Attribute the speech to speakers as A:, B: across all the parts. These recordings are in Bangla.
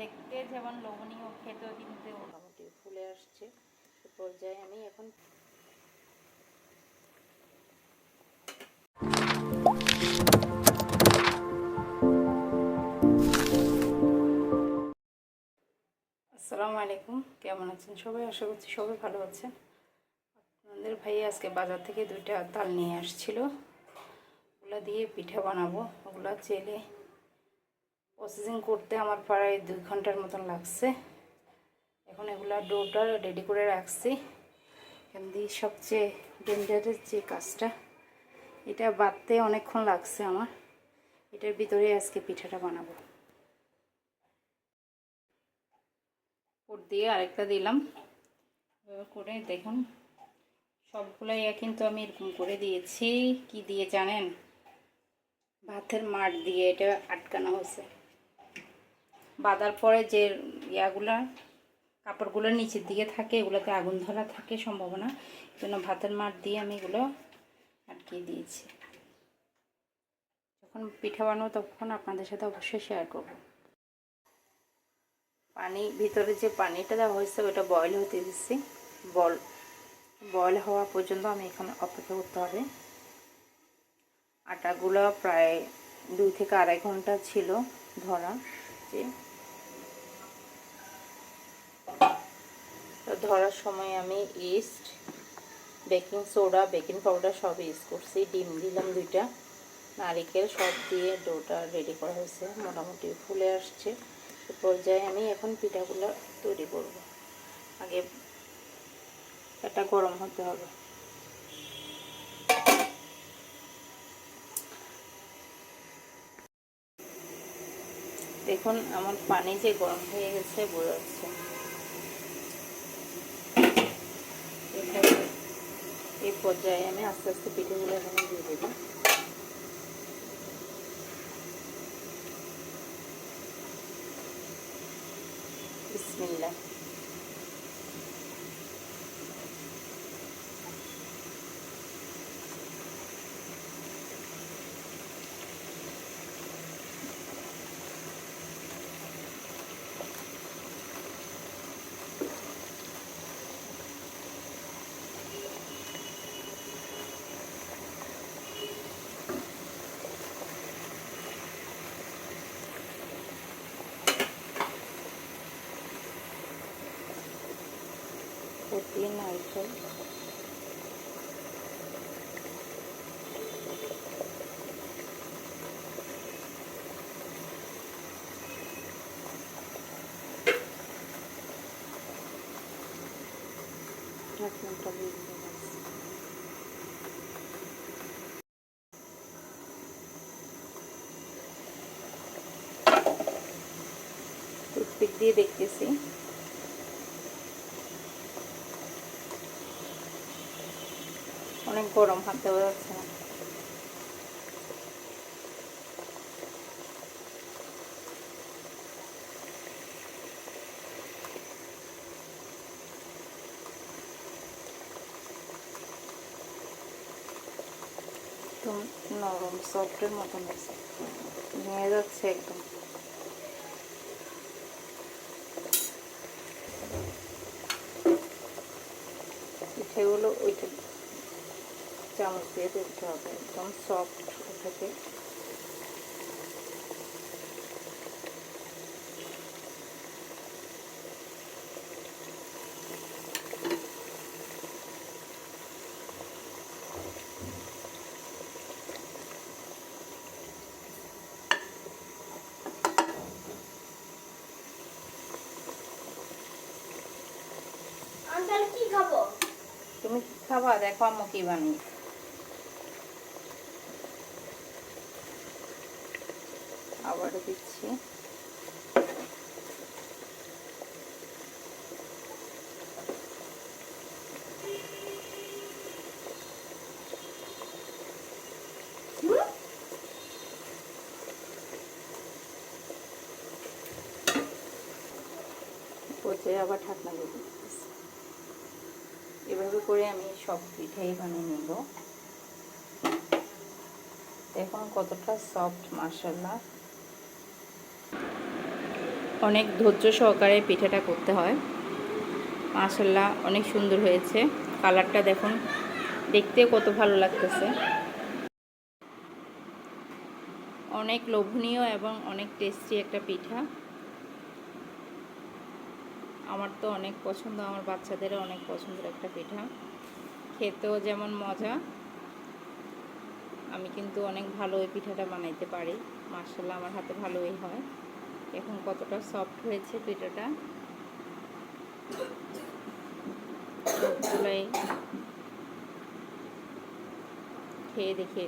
A: দেখতে যেমন লোভনীয় খেতেও কিন্তু
B: মোটামুটি ফুলে আসছে সে পর্যায়ে আমি এখন আসসালামু আলাইকুম। কেমন আছেন সবাই? আশা করছি সবাই ভালো আছেন। আপনাদের ভাই আজকে বাজার থেকে দুইটা তাল নিয়ে আসছিল। ওগুলা দিয়ে পিঠা বানাবো। ওগুলা চেলে প্রসেসিং করতে আমার প্রায় দুই ঘণ্টার মতন লাগছে। এখন এগুলা ডোটা রেডি করে রাখছি। এখান দিয়ে সবচেয়ে ডেঞ্জারের যে কাজটা, এটা বাঁধতে অনেকক্ষণ লাগছে আমার। এটার ভিতরে আজকে পিঠাটা বানাবো। উপর দিয়ে আরেকটা দিলাম। করে দেখুন, সবগুলাই কিন্তু আমি এরকম করে দিয়েছি। কি দিয়ে জানেন? ভাতের মাঠ দিয়ে এটা আটকানো হয়েছে। বাঁধার পরে যে ইয়াগুলা কাপড়গুলোর নিচের দিকে থাকে, এগুলোতে আগুন ধরা থাকে সম্ভাবনা। জন্য ভাতের মাঠ দিয়ে আমি এগুলো আটকিয়ে দিয়েছি। যখন পিঠা বানাবো তখন আপনাদের সাথে অবশ্যই শেয়ার করব। পানি, ভিতরে যে পানিটা দেওয়া হয়েছে, ওটা বয়ল হতে দিচ্ছি। বল বয়ল হওয়া পর্যন্ত আমি এখানে অপেক্ষা করতে হবে। আটাগুলো প্রায় দুই থেকে আড়াই ঘণ্টা ছিল ধরা যে ধরার সময় আমি yeast baking soda baking powder সব ইউজ করছি। ডিম দিলাম দুইটা। নারিকেল সব দিয়ে ডোটা রেডি করা হয়েছে। মোটামুটি ফুলে আসছে। পর্যায়ে আমি এখন পিঠাগুলো তৈরি করব। আগে এটা গরম হতে হবে। দেখুন, আমার পানি যে গরম হয়ে গেছে, বোঝা যাচ্ছে এখানে এই পর্যায়ে আমি আস্তে আস্তে পিঠেগুলো এখানে দিয়ে দেব। বিসমিল্লা करती है नाइफल देखते से অনেক গরম হাত দেওয়া যাচ্ছে না। একদম নরম সফটের মতন হয়েছে ভেঙে যাচ্ছে একদম। পিঠেগুলো ওইটা চামচ দিয়ে দেখতে হবে একদম সফট থাকে।
C: কি খাব?
B: তুমি কি খাবা দেখো আম্মু কি বানিয়ে আবার দিচ্ছি। পচে আবার ঢাকনা দিয়ে এভাবে করে আমি সব পিঠাই বানিয়ে নেব। দেখুন কতটা সফট মার্শাল্লাহ অনেক ধৈর্য সহকারে পিঠাটা করতে হয়। মাশাল্লাহ, অনেক সুন্দর হয়েছে। কালারটা দেখুন, দেখতে কত ভালো লাগতেছে। অনেক লোভনীয় এবং অনেক টেস্টি একটা পিঠা। আমার তো অনেক পছন্দ, আমার বাচ্চাদেরও অনেক পছন্দের একটা পিঠা। খেতেও যেমন মজা, আমি কিন্তু অনেক ভালো ওই পিঠাটা বানাইতে পারি। মার্শাল্লাহ আমার হাতে ভালোই হয়। এখন কতটা সফট হয়েছে পিঠাটা। খেয়ে দেখে।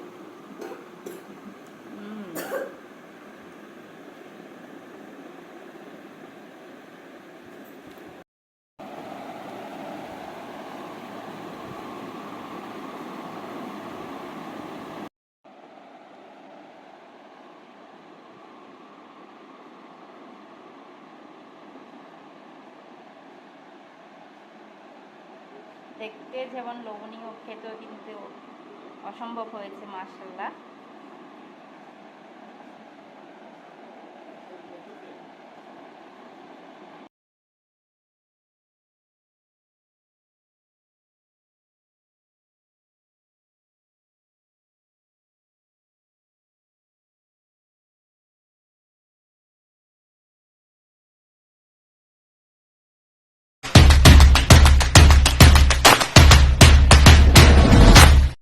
A: দেখতে যেমন লোভনীয় খেতেও কিন্তু অসম্ভব হয়েছে মার্শাল্লাহ